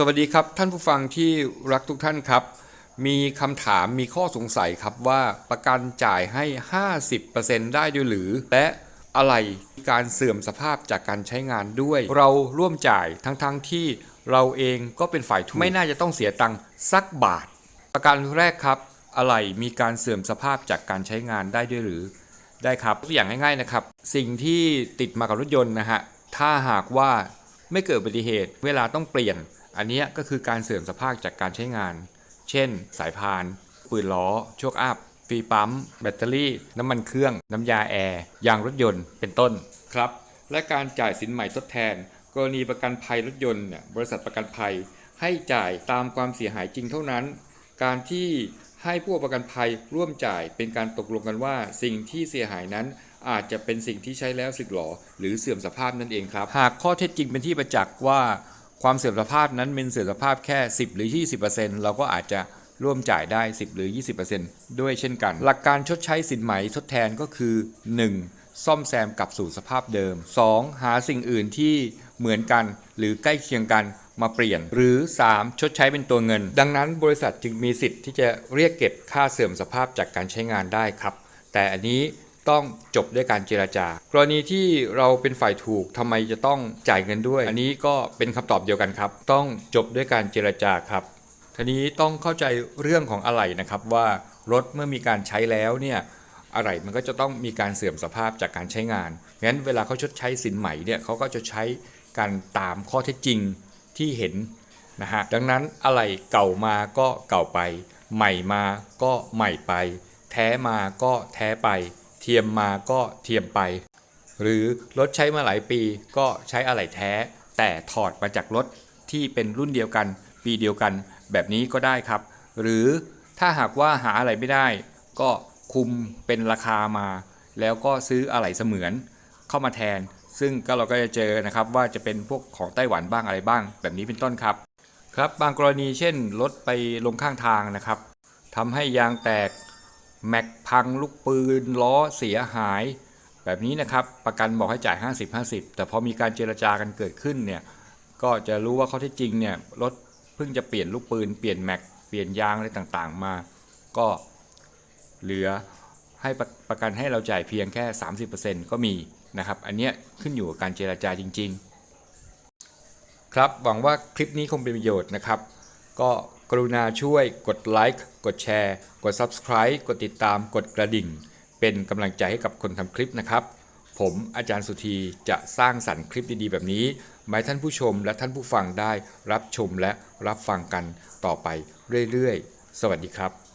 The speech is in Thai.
สวัสดีครับท่านผู้ฟังที่รักทุกท่านครับ มีคำถามมีข้อสงสัยครับว่าประกันจ่ายให้ 50%ได้ด้วยหรือ และอะไรมีการเสื่อมสภาพจากการใช้งานด้วย เราร่วมจ่ายทั้งๆทที่เราเองก็เป็นฝ่ายถูกไม่น่าจะต้องเสียตังค์สักบาท ประการแรกครับ อะไรมีการเสื่อมสภาพจากการใช้งานได้ด้วยหรือ ได้ครับตัวอย่างง่ายๆนะครับ สิ่งที่ติดมากับรถยนต์นะฮะถ้าหากว่าไม่เกิดอุบัติเหตุ เวลาต้องเปลี่ยน อันเนี้ยก็คือการเสื่อมสภาพจากการใช้งาน เช่น สายพาน ปืนล้อ โชคอัพฟรีปั๊ม แบตเตอรี่ น้ำมันเครื่อง น้ำยาแอร์ ยางรถยนต์ เป็นต้น ครับ และการจ่ายสินใหม่ทดแทน กรณีประกันภัยรถยนต์เนี่ย บริษัทประกันภัย ให้จ่ายตามความเสียหายจริงเท่านั้น การที่ให้ผู้ประกันภัยร่วมจ่ายเป็นการตกลงกันว่า สิ่งที่เสียหายนั้นอาจจะเป็นสิ่งที่ใช้แล้วสึกหรอหรือเสื่อมสภาพนั่นเองครับ หากข้อเท็จจริงเป็นที่ประจักษ์ว่า ความเสื่อมสภาพนั้นเป็นเสื่อมสภาพแค่ 10 หรือ 20%เราก็อาจจะร่วมจ่ายได้ 10 หรือ 20%ด้วยเช่นกัน หลักการชดใช้สินไหมทดแทนก็คือ 1. ซ่อมแซมกลับสู่สภาพเดิม 2. หาสิ่งอื่นที่เหมือนกัน หรือใกล้เคียงกันมาเปลี่ยน หรือ 3. ชดใช้เป็นตัวเงิน ดังนั้นบริษัทจึงมีสิทธิ์ที่จะเรียกเก็บค่าเสื่อมสภาพจากการใช้งานได้ครับ แต่อันนี้ ต้องจบด้วยการเจราจา กรณีที่เราเป็นฝ่ายถูกทำไมจะต้องจ่ายเงินด้วย อันนี้ก็เป็นคำตอบเดียวกันครับ ต้องจบด้วยการเจราจาครับทีนี้ต้องเข้าใจเรื่องของอะไหล่นะครับว่ารถเมื่อมีการใช้แล้วเนี่ยอะไหล่มันก็จะต้องมีการเสื่อมสภาพจากการใช้งานงั้นเวลาเขาชดใช้สินใหม่เนี่ยเขาก็จะใช้การตามข้อเท็จจริงที่เห็นนะฮะดังนั้นอะไหล่เก่ามาก็เก่าไป ใหม่มาก็ใหม่ไป แท้มาก็แท้ไป ทียมมาก็เทียมไป หรือรถใช้มาหลายปีก็ใช้อะไหล่แท้ แต่ถอดมาจากรถที่เป็นรุ่นเดียวกัน ปีเดียวกันแบบนี้ก็ได้ครับ หรือถ้าหากว่าหาอะไรไม่ได้ ก็คุมเป็นราคามา แล้วก็ซื้ออะไหล่เสมือนเข้ามาแทน ซึ่งก็เราก็จะเจอนะครับว่าจะเป็นพวกของไต้หวันบ้างอะไรบ้าง แบบนี้เป็นต้นครับครับบางกรณีเช่นรถไปลงข้างทางนะครับทำให้ยางแตก แม็กพังลูกปืนล้อเสียหาย แบบนี้นะครับประกันบอกให้จ่าย 50-50 แต่พอมีการเจรจากันเกิดขึ้นเนี่ยก็จะรู้ว่าข้อท็จจริงเนี่ยรถเพิ่งจะเปลี่ยนลูกปืนเปลี่ยนแม็กเปลี่ยนยางอะไรต่างๆ มา ก็เหลือให้ประประกันให้เราจ่ายเพียงแค่ 30%ก็มีนะครับ อันเนี้ยขึ้นอยู่กับการเจรจาจริง ๆ ครับหวังว่าคลิปนี้คงเป็นประโยชน์นะครับ ก็ กรุณาช่วยกดไลค์กดแชร์ กด Subscribe กดติดตามกดกระดิ่ง เป็นกำลังใจให้กับคนทำคลิปนะครับ ผมอาจารย์สุธีจะสร้างสรรค์คลิปดีๆ แบบนี้มาให้ท่านผู้ชมและท่านผู้ฟังได้รับชมและรับฟังกันต่อไปเรื่อยๆ สวัสดีครับ